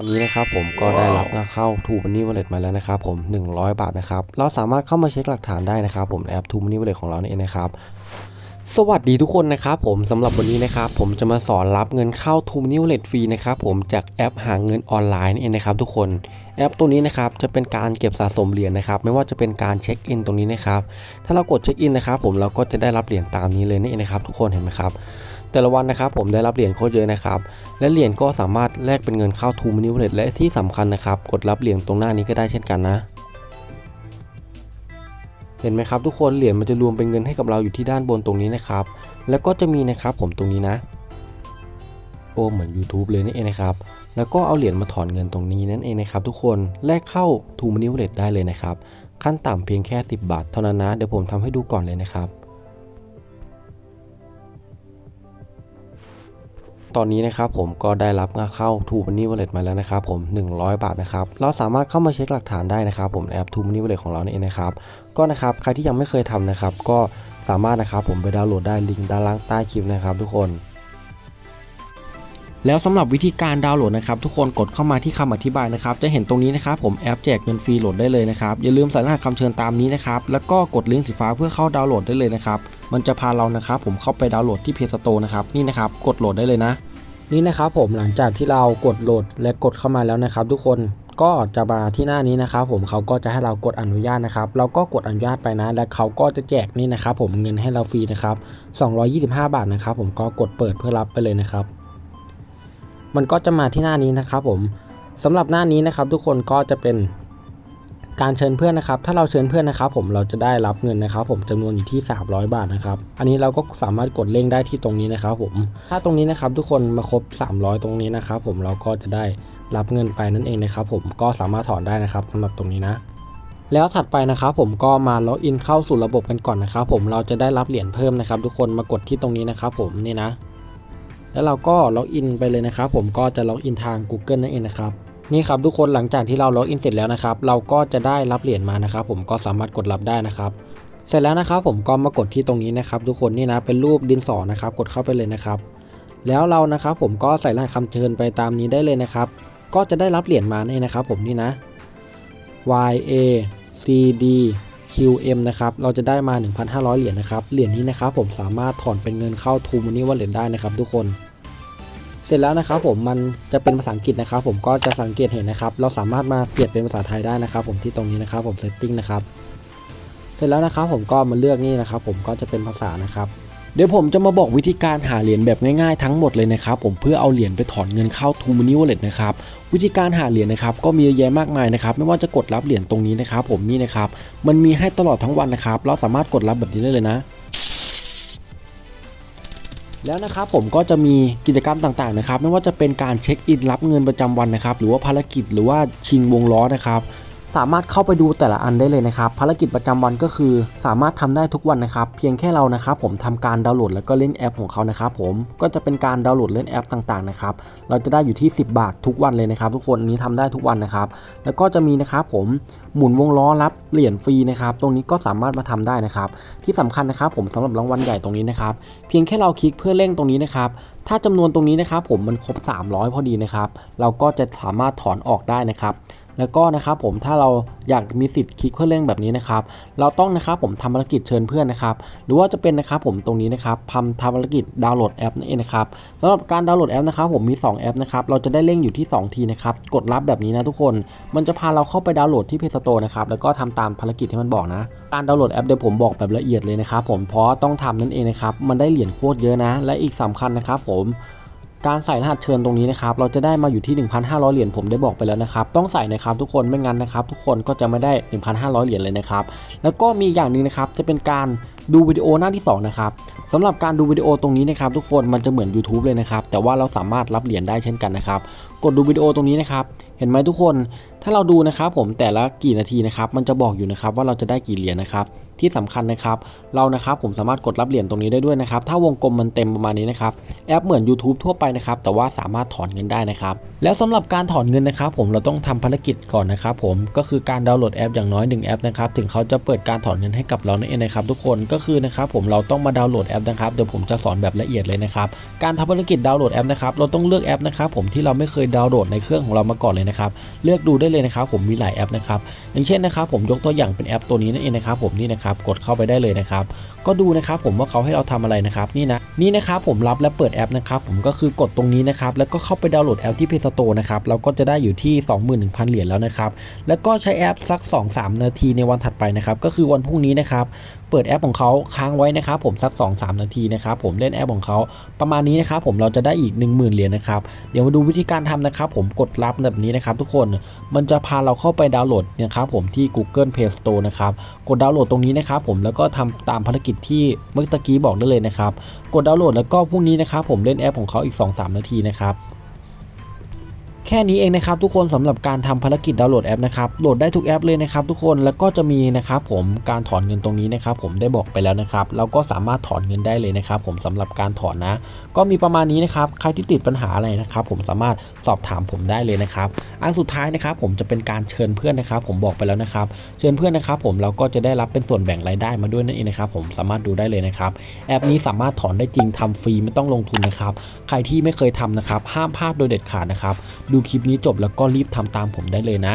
อนนี้นะครับผมก็ได้รับเงินเข้า True Money Wallet มาแล้วนะครับผม 100 บาทนะครับ เราสามารถเข้ามาเช็คหลักฐานได้นะครับผมแอป True Money Wallet ของเราเนี่เองนะครับสวัสดีทุกคนนะครับผมสำหรับวันนี้นะครับผมจะมาสอนรับเงินเข้า True Money Wallet ฟรีนะครับผมจากแอปหาเงินออนไลน์นี่เองนะครับทุกคนแอปตัวนี้นะครับจะเป็นการเก็บสะสมเหรียญนะครับไม่ว่าจะเป็นการเช็คอินตรงนี้นะครับถ้าเรากดเช็คอินนะครับผมเราก็จะได้รับเหรียญตามนี้เลยนี่เองนะครับทุกคนเห็นไหมครับ แต่ละวันนะครับผมได้รับเหรียญโคตรเยอะนะครับ และเหรียญก็สามารถแลกเป็นเงินเข้า True Money Wallet และที่สำคัญนะครับ กดรับเหรียญตรงหน้านี้ก็ได้เช่นกันนะ เห็นไหมครับทุกคนเหรียญมันจะรวมเป็นเงินให้กับเราอยู่ที่ด้านบนตรงนี้นะครับ แล้วก็จะมีนะครับผมตรงนี้นะ โอ้เหมือน YouTube เลยนี่เองนะครับ แล้วก็เอาเหรียญมาถอนเงินตรงนี้นั่นเองนะครับทุกคนแลกเข้า True Money Wallet ได้เลยนะครับขั้นต่ำเพียงแค่ 10 บาทเท่านั้นนะเดี๋ยวผมทำให้ดูก่อนเลยนะครับ ตอนนี้นะครับผมก็ได้รับเงินเข้า True Money Wallet มาแล้วนะครับผม 100 บาทนะครับ เราสามารถเข้ามาเช็คหลักฐานได้นะครับผมแอป True Money Wallet ของเราเองนะครับ ก็นะครับใครที่ยังไม่เคยทำนะครับ ก็สามารถนะครับผมไปดาวน์โหลดได้ลิงก์ด้านล่างใต้คลิปนะครับทุกคน แล้วสำหรับวิธีการดาวน์โหลดนะครับทุกคนกดเข้ามาที่คำอธิบายนะครับจะเห็นตรงนี้นะครับผมแอปแจกเงินฟรีโหลดได้เลยนะครับอย่าลืมใส่รหัสคำเชิญตามนี้นะครับแล้วก็กดลิงก์สีฟ้าเพื่อเข้าดาวน์โหลดได้เลยนะครับมันจะพาเรานะครับผมเข้าไปดาวน์โหลดที่ Play Store นะครับนี่นะครับกดโหลดได้เลยนะ นี่นะครับผมหลังจากที่เรากดโหลดและกดเข้ามาแล้วนะครับ ทุกคนก็จะมาที่หน้านี้นะครับผมเขาก็จะให้เรากดอนุญาตนะครับ เราก็กดอนุญาตไปนะ และเขาก็จะแจกนี่นะครับผมเงินให้เราฟรีนะครับ225 บาทนะครับผมก็กดเปิดเพื่อรับไปเลยนะครับ มันก็จะมาที่หน้านี้นะครับผมสำหรับหน้านี้นะครับ ทุกคนก็จะเป็นการเชิญเพื่อนนะครับ ถ้าเราเชิญเพื่อนนะครับ ผมเราจะได้รับเงินนะครับ ผมจำนวนอยู่ที่ 300 บาทนะครับ อันนี้เราก็สามารถกดเร่งได้ที่ตรงนี้นะครับ ผม ถ้าตรงนี้นะครับ ทุกคนมาครบ 300 ตรงนี้นะครับ ผมเราก็จะได้รับเงินไปนั่นเองนะครับ ผมก็สามารถถอนได้นะครับสำหรับตรงนี้นะ แล้วถัดไปนะครับผมก็มาล็อกอินเข้าสู่ระบบกันก่อนนะครับ ผมเราจะได้รับเหรียญเพิ่มนะครับ ทุกคนมากดที่ตรงนี้นะครับ ผมนี่นะ แล้วเราก็ล็อกอินไปเลยนะครับ ผมก็จะล็อกอินทาง Google นั่นเองนะครับนี่ครับทุกคนหลังจากที่เราล็อกอินเสร็จแล้วนะครับ เราก็จะได้รับเหรียญมานะครับ ผมก็สามารถกดรับได้นะครับเสร็จแล้วนะครับผมก็มากดที่ตรงนี้นะครับ ทุกคนนี่นะเป็นรูปดินสอนะครับ กดเข้าไปเลยนะครับ แล้วเรานะครับผมก็ใส่รหัสคำเชิญไปตามนี้ได้เลยนะครับ ก็จะได้รับเหรียญมานี่นะครับ ผมนี่นะ Y A C D Q M นะครับเราจะได้มา 1,500 เหรียญนะครับเหรียญนี้นะครับผมสามารถถอนเป็นเงินเข้า True Money Wallet ได้นะครับทุกคนเสร็จแล้วนะครับผมมันจะเป็นภาษาอังกฤษนะครับ ผมก็จะสังเกตเห็นนะครับ เราสามารถมาเปลี่ยนเป็นภาษาไทยได้นะครับ ผมที่ตรงนี้นะครับผมเซตติ้งนะครับเสร็จแล้วนะครับผมก็มาเลือกนี่นะครับ ผมก็จะเป็นภาษานะครับ เดี๋ยวผมจะมาบอกวิธีการหาเหรียญแบบง่ายๆทั้งหมดเลยนะครับผมเพื่อเอาเหรียญไปถอนเงินเข้า True Money Wallet นะครับวิธีการหาเหรียญนะครับก็มีเยอะแยะมากมายนะครับไม่ว่าจะกดรับเหรียญตรงนี้นะครับผมนี่นะครับมันมีให้ตลอดทั้งวันนะครับเราสามารถกดรับแบบนี้ได้เลยนะแล้วนะครับผมก็จะมีกิจกรรมต่างๆนะครับไม่ว่าจะเป็นการเช็คอินรับเงินประจำวันนะครับหรือว่าภารกิจหรือว่าชิงวงล้อนะครับ สามารถเข้าไปดูแต่ละอันได้เลยนะครับ ภารกิจประจำวันก็คือ สามารถทำได้ทุกวันนะครับ เพียงแค่เรานะครับ ผมทำการดาวน์โหลดแล้วก็เล่นแอปของเขานะครับ ผมก็จะเป็นการดาวน์โหลดเล่นแอปต่างๆนะครับ เราจะได้อยู่ที่ 10 บาททุกวันเลยนะครับ ทุกคนอันนี้ทำได้ทุกวันนะครับ แล้วก็จะมีนะครับผมหมุนวงล้อรับเหรียญฟรีนะครับ ตรงนี้ก็สามารถมาทำได้นะครับ ที่สำคัญนะครับ ผมสำหรับรางวัลใหญ่ตรงนี้นะครับ เพียงแค่เราคลิกเพื่อเร่งตรงนี้นะครับถ้าจำนวนตรงนี้นะครับผมมันครบ 300 พอดีนะครับ เราก็จะสามารถถอนออกได้นะครับ แล้วก็นะครับผมถ้าเราอยากมีสิทธิ์คลิกเพื่อเร่งแบบนี้นะครับเราต้องนะครับผมทำภารกิจเชิญเพื่อนนะครับหรือว่าจะเป็นนะครับผมตรงนี้นะครับทำทำภารกิจดาวน์โหลดแอปนั่นเองนะครับสำหรับการดาวน์โหลดแอปนะครับผมมี 2 แอปนะครับเราจะได้เร่งอยู่ที่ 2 ทีนะครับกดรับแบบนี้นะทุกคน มันจะพาเราเข้าไปดาวน์โหลดที่ Play Store นะครับแล้วก็ทำตามภารกิจที่มันบอกนะการดาวน์โหลดแอปเดี๋ยวผมบอกแบบละเอียดเลยนะครับผมเพราะต้องทำนั่นเองนะครับมันได้เหรียญโคตรเยอะนะ และอีกสำคัญนะครับผม การใส่รหัสเชิญตรงนี้นะครับเราจะได้มาอยู่ที่ 1,500 เหรียญผมได้บอกไปแล้วนะครับต้องใส่นะครับทุกคนไม่งั้นนะครับทุกคนก็จะไม่ได้ 1,500 เหรียญเลยนะครับแล้วก็มีอย่างหนึ่งนะครับจะเป็นการดูวิดีโอหน้าที่2นะครับสำหรับการดูวิดีโอตรงนี้นะครับทุกคนมันจะเหมือน YouTube เลยนะครับแต่ว่าเราสามารถรับเหรียญได้เช่นกันนะครับกดดูวิดีโอตรงนี้นะครับเห็นไหมทุกคน ถ้าเราดูนะครับผมแต่ละกี่นาทีนะครับมันจะบอกอยู่นะครับว่าเราจะได้กี่เหรียญนะครับที่สำคัญนะครับเรานะครับผมสามารถกดรับเหรียญตรงนี้ได้ด้วยนะครับถ้าวงกลมมันเต็มประมาณนี้นะครับแอปเหมือน YouTube ทั่วไปนะครับแต่ว่าสามารถถอนเงินได้นะครับแล้วสำหรับการถอนเงินนะครับผมเราต้องทำภารกิจก่อนนะครับผมก็คือการดาวน์โหลดแอปอย่างน้อย1แอปนะครับถึงเขาจะเปิดการถอนเงินให้กับเรานั่นเองนะครับทุกคนก็คือนะครับผมเราต้องมาดาวน์โหลดแอปนะครับเดี๋ยวผมจะสอนแบบละเอียดเลยนะครับการทำภารกิจดาวน์โหลดแอปนะครับเราต้องเลือกแอปนะครับผมที่เราไม่เคยดาวน์โหลดในเครื่องของเรามาก่อนเลยนะครับเลือกดูได้เลยนะครับผมมีหลายแอปนะครับอย่างเช่นนะครับผมยกตัวอย่างเป็นแอปตัวนี้นั่นเองนะครับผมนี่นะครับกดเข้าไปได้เลยนะครับก็ดูนะครับผมว่าเขาให้เราทำอะไรนะครับนี่นะนี่นะครับผมรับและเปิดแอปนะครับผมก็คือกดตรงนี้นะครับแล้วก็เข้าไปดาวน์โหลดแอปที่ Play Store นะครับเราก็จะได้อยู่ที่ 21,000 เหรียญแล้วนะครับแล้วก็ใช้แอปสัก 2-3 นาทีในวันถัดไปนะครับก็คือวันพรุ่งนี้นะครับเปิดแอปของเขาค้างไว้นะครับผมสัก 2-3 นาทีนะครับผมเล่นแอปของเขาประมาณนี้นะครับผมเราจะได้อีก 10,000 เหรียญนะครับเดี๋ยวมาดูวิธีการทำนะครับผมกดรับแบบนี้นะครับทุกคนมันันจะพาเราเข้าไปดาวน์โหลดนะครับผมที่ Google Play Store นะครับกดดาวน์โหลดตรงนี้นะครับผมแล้วก็ทำตามภารกิจที่เมื่อตะกี้บอกได้เลยนะครับกดดาวน์โหลดแล้วก็พรุ่งนี้นะครับผมเล่นแอปของเขาอีก 2-3 นาทีนะครับ แค่นี้เองนะครับทุกคนสำหรับการทำภารกิจดาวน์โหลดแอปนะครับโหลดได้ทุกแอปเลยนะครับทุกคนแล้วก็จะมีนะครับผมการถอนเงินตรงนี้นะครับผมได้บอกไปแล้วนะครับเราก็สามารถถอนเงินได้เลยนะครับผมสำหรับการถอนนะ ก็มีประมาณนี้นะครับใครที่ติดปัญหาอะไรนะครับผมสามารถสอบถามผมได้เลยนะครับอันสุดท้ายนะครับผมจะเป็นการเชิญเพื่อนนะครับผมบอกไปแล้วนะครับเชิญเพื่อนนะครับผมเราก็จะได้รับเป็นส่วนแบ่งรายได้มาด้วยนั่นเองนะครับผมสามารถดูได้เลยนะครับแอปนี้สามารถถอนได้จริงทำฟรีไม่ต้องลงทุนนะครับใครที่ไม่เคยทำนะครับห้ามพลาดโดยเด็ดขาดนะครับดูดูคลิปนี้จบแล้วก็รีบทำตามผมได้เลยนะ